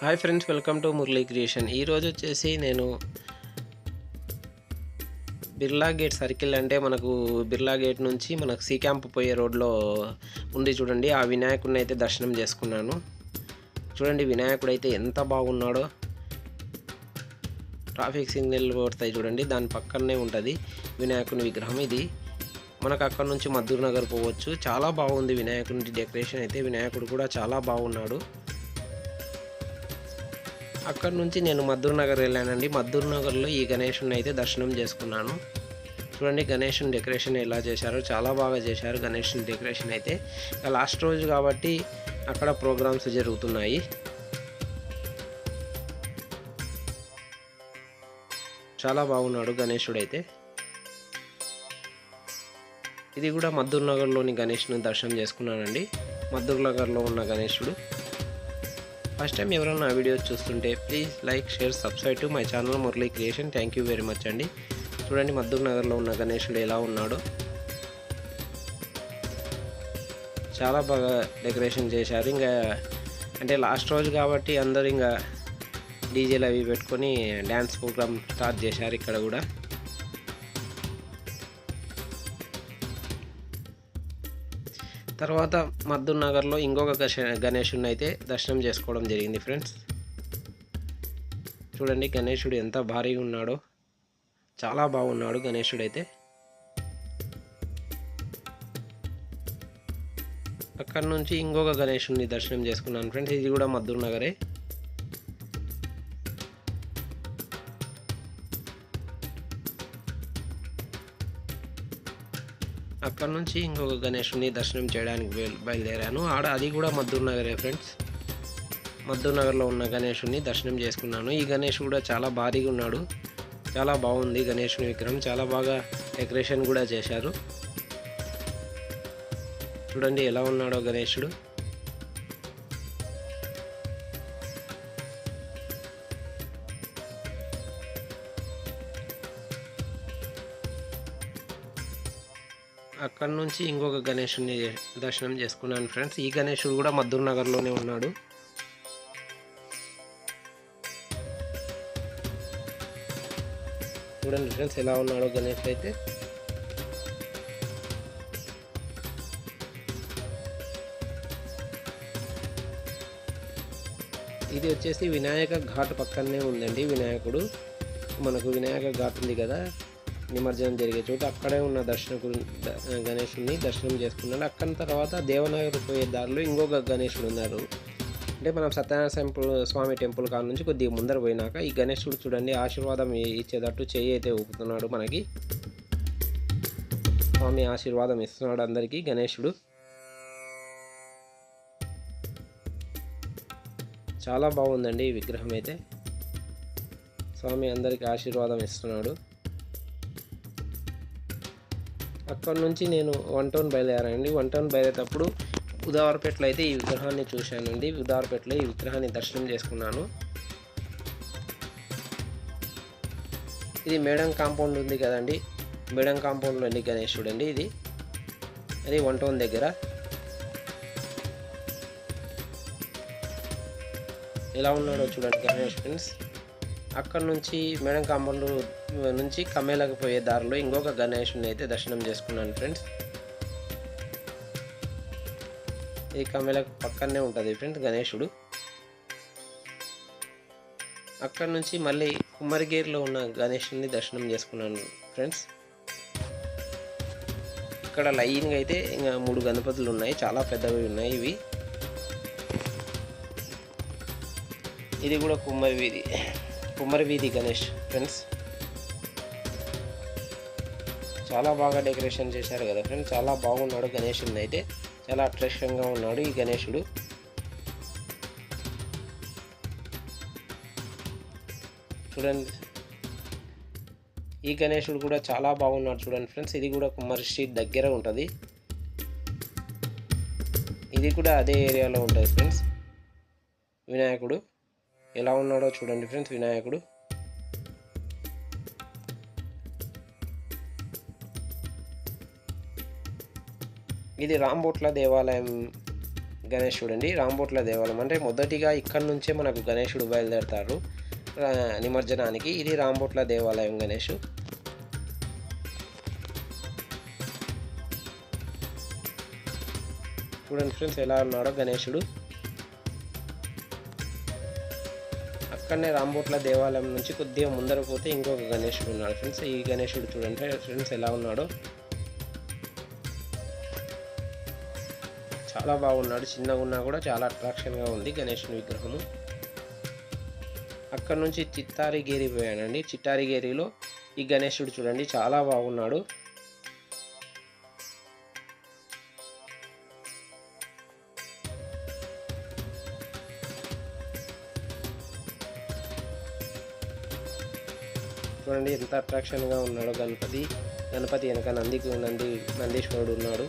Hi friends welcome to Murali creation ఈరోజు వచ్చేసి నేను బిర్లా గేట్ సర్కిల్ అంటే మనకు బిర్లా గేట్ నుంచి మనకు సీ క్యాంప్ పోయే రోడ్లో ఉంది చూడండి. ఆ వినాయకుడిని అయితే దర్శనం చేసుకున్నాను. చూడండి వినాయకుడు అయితే ఎంత బాగున్నాడో. ట్రాఫిక్ సిగ్నల్ పడతాయి చూడండి దాని పక్కనే ఉంటుంది వినాయకుని విగ్రహం ఇది. మనకు అక్కడ నుంచి మద్దూర్ నగర్ పోవచ్చు. చాలా బాగుంది వినాయకుని డెకరేషన్ అయితే. వినాయకుడు కూడా చాలా బాగున్నాడు. అక్కడ నుంచి నేను మద్దూర్ నగర్ వెళ్ళానండి. మద్దూర్ నగర్లో ఈ గణేషుని అయితే దర్శనం చేసుకున్నాను. చూడండి గణేషుని డెకరేషన్ ఎలా చేశారో చాలా బాగా చేశారు గణేషుని డెకరేషన్ అయితే. లాస్ట్ రోజు కాబట్టి అక్కడ ప్రోగ్రామ్స్ జరుగుతున్నాయి. చాలా బాగున్నాడు గణేషుడు అయితే. ఇది కూడా మద్దూర్ నగర్లోని గణేష్ను దర్శనం చేసుకున్నానండి. మద్దూర్ నగర్లో ఉన్న గణేషుడు. ఫస్ట్ టైం ఎవరైనా నా వీడియో చూస్తుంటే please like share subscribe to my channel Murali creation thank you very much అండి. చూడండి మద్దూర్ నగర్లో ఉన్న గణేషుడు ఎలా ఉన్నాడో. చాలా బాగా డెకరేషన్ చేశారు. ఇంకా అంటే లాస్ట్ రోజు కాబట్టి అందరు ఇంకా డీజేలు అవి పెట్టుకొని డ్యాన్స్ ప్రోగ్రామ్ స్టార్ట్ చేశారు ఇక్కడ కూడా. తర్వాత మద్దూర్ నగర్లో ఇంకొక గణేషుడిని అయితే దర్శనం చేసుకోవడం జరిగింది ఫ్రెండ్స్. చూడండి గణేషుడు ఎంత భారీగా ఉన్నాడో. చాలా బాగున్నాడు గణేషుడు అయితే. అక్కడ నుంచి ఇంకొక గణేషుడిని దర్శనం చేసుకున్నాను ఫ్రెండ్స్. ఇది కూడా మద్దూర్ నగరే. అక్కడ నుంచి ఇంకొక గణేషుని దర్శనం చేయడానికి బయలుదేరాను. ఆడ అది కూడా మద్దూర్ నగరే ఫ్రెండ్స్. మద్దూర్ నగర్లో ఉన్న గణేషుని దర్శనం చేసుకున్నాను. ఈ గణేష్ కూడా చాలా భారీగా ఉన్నాడు. చాలా బాగుంది గణేషుని విగ్రహం. చాలా బాగా డెకరేషన్ కూడా చేశారు. చూడండి ఎలా ఉన్నాడో గణేషుడు. అక్కడ నుంచి ఇంకొక గణేషుని దర్శనం చేసుకున్నాను ఫ్రెండ్స్. ఈ గణేషుడు కూడా మద్దూర్ నగర్లోనే ఉన్నాడు. చూడండి ఫ్రెండ్స్ ఎలా ఉన్నాడో గణేష్ అయితే. ఇది వచ్చేసి వినాయక ఘాట్ పక్కనే ఉందండి వినాయకుడు. మనకు వినాయక ఘాట్ ఉంది కదా. నిమజ్జనం జరిగే చోట అక్కడే ఉన్న దర్శన ద- దర్శనం చేసుకున్నాడు. అక్కడ తర్వాత దేవనగర్ పోయే దారిలో ఇంకొక గణేషుడు ఉన్నారు అంటే మనం సత్యనారాయణ టెంపుల్ స్వామి టెంపుల్ కాడ నుంచి కొద్దిగా ముందర పోయినాక ఈ గణేషుడు చూడండి ఆశీర్వాదం ఇచ్చేటట్టు చేయి అయితే ఊపుతున్నాడు మనకి. స్వామి ఆశీర్వాదం ఇస్తున్నాడు అందరికీ గణేషుడు. చాలా బాగుందండి ఈ విగ్రహం అయితే. స్వామి అందరికీ ఆశీర్వాదం ఇస్తున్నాడు. అక్కడ నుంచి నేను వన్ టౌన్ బయలుదేరానండి. వన్ టౌన్ బయలుదేరేటప్పుడు ఉదావరపేటలో అయితే ఈ విగ్రహాన్ని చూశానండి. ఉదావరపేటలో ఈ విగ్రహాన్ని దర్శనం చేసుకున్నాను. ఇది మేడం కాంపౌండ్ ఉంది కదండి. మేడం కాంపౌండ్లో అండి గణేశుడు అండి ఇది? అది వన్ టౌన్ దగ్గర. ఎలా ఉన్నాడో చూడండి గణేష్ ఫ్రెండ్స్. అక్కడ నుంచి మేడం కాంపౌండ్ నుంచి కమ్మేలకు పోయే దారిలో ఇంకొక గణేషుని అయితే దర్శనం చేసుకున్నాను ఫ్రెండ్స్. ఈ కమ్మేలకు పక్కనే ఉంటుంది ఫ్రెండ్స్ గణేషుడు. అక్కడ నుంచి మళ్ళీ కుమ్మరిగేరులో ఉన్న గణేషుని దర్శనం చేసుకున్నాను ఫ్రెండ్స్. ఇక్కడ లైన్గా అయితే ఇంకా మూడు గణపతులు ఉన్నాయి చాలా పెద్దవి ఉన్నాయి ఇవి. ఇది కూడా కుమ్మరి వీధి. కుమ్మరివీధి గణేష్ ఫ్రెండ్స్ చాలా బాగా డెకరేషన్ చేశారు కదా ఫ్రెండ్స్ చాలా బాగున్నాడు గణేషుని అయితే. చాలా అట్రాక్షన్గా ఉన్నాడు ఈ గణేషుడు. చూడండి. ఈ గణేషుడు కూడా చాలా బాగున్నాడు చూడండి ఫ్రెండ్స్ ఇది కూడా కుమ్మరి స్ట్రీట్ దగ్గర ఉంటుంది. ఇది కూడా అదే ఏరియాలో ఉంటుంది ఫ్రెండ్స్ వినాయకుడు. ఎలా ఉన్నాడో చూడండి ఫ్రెండ్స్ వినాయకుడు. ఇది రాంబోట్ల దేవాలయం గణేష్ చూడండి రాంబోట్ల దేవాలయం. అంటే మొదటిగా ఇక్కడ నుంచే మనకు గణేషుడు బయలుదేరతారు నిమజ్జనానికి. ఇది రాంబోట్ల దేవాలయం గణేష్. చూడండి ఫ్రెండ్స్ ఎలా ఉన్నాడో గణేశుడు అక్కడనే రాంబోట్ల దేవాలయం నుంచి కొద్దిగా ముందర పోతే ఇంకొక గణేశుడు ఉన్నాడు ఫ్రెండ్స్. ఈ గణేశుడు చూడండి ఫ్రెండ్స్ ఎలా ఉన్నాడో. చాలా బాగున్నాడు. చిన్నగా ఉన్నా కూడా చాలా అట్రాక్షన్గా ఉంది గణేశుని విగ్రహము. అక్కడ నుంచి చిత్తారిగేరి పోయానండి చిట్టారిగేరిలో ఈ గణేశుడు చూడండి చాలా బాగున్నాడు. చూడండి ఎంత అట్రాక్షన్గా ఉన్నాడో గణపతి. గణపతి వెనక నందికి నంది నందీశ్వరుడు ఉన్నాడు.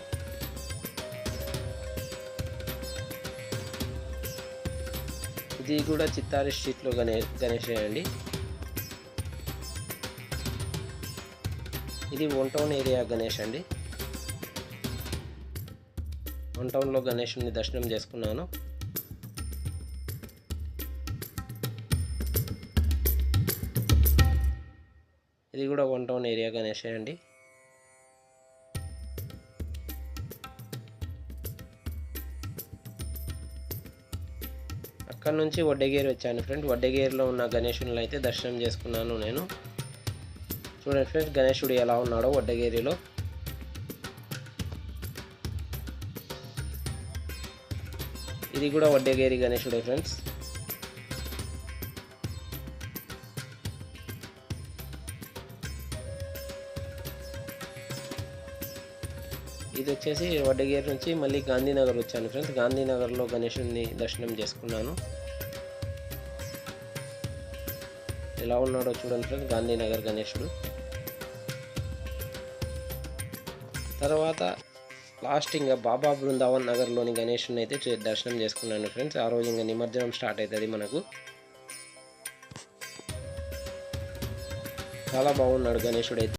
ఇది కూడా చిత్తారి స్ట్రీట్లో గణే గణేష్ అండి. ఇది వన్ టౌన్ ఏరియా గణేష్ అండి. వన్ టౌన్లో గణేషుని దర్శనం చేసుకున్నాను. ఇది కూడా వన్ టౌన్ ఏరియా గణేషే అండి. అక్కడ నుంచి వడ్డగేరి వచ్చాను ఫ్రెండ్. వడ్డగేర్లో ఉన్న గణేషుని అయితే దర్శనం చేసుకున్నాను నేను. చూడండి ఫ్రెండ్స్ గణేశుడు ఎలా ఉన్నాడో వడ్డగేరిలో. ఇది కూడా వడ్డగేరి గణేశుడే ఫ్రెండ్స్. ఇది వచ్చేసి వడ్డగేర్ నుంచి మళ్ళీ గాంధీనగర్ వచ్చాను ఫ్రెండ్స్. గాంధీనగర్లో గణేషుని దర్శనం చేసుకున్నాను. ఎలా ఉన్నాడో చూడండి ఫ్రెండ్స్ గాంధీనగర్ గణేషుడు. తర్వాత లాస్ట్ ఇంకా బాబా బృందావన్ నగర్లోని గణేషుని అయితే దర్శనం చేసుకున్నాను ఫ్రెండ్స్. ఆ రోజు ఇంకా నిమజ్జనం స్టార్ట్ అవుతుంది మనకు. చాలా బాగున్నాడు గణేషుడు అయితే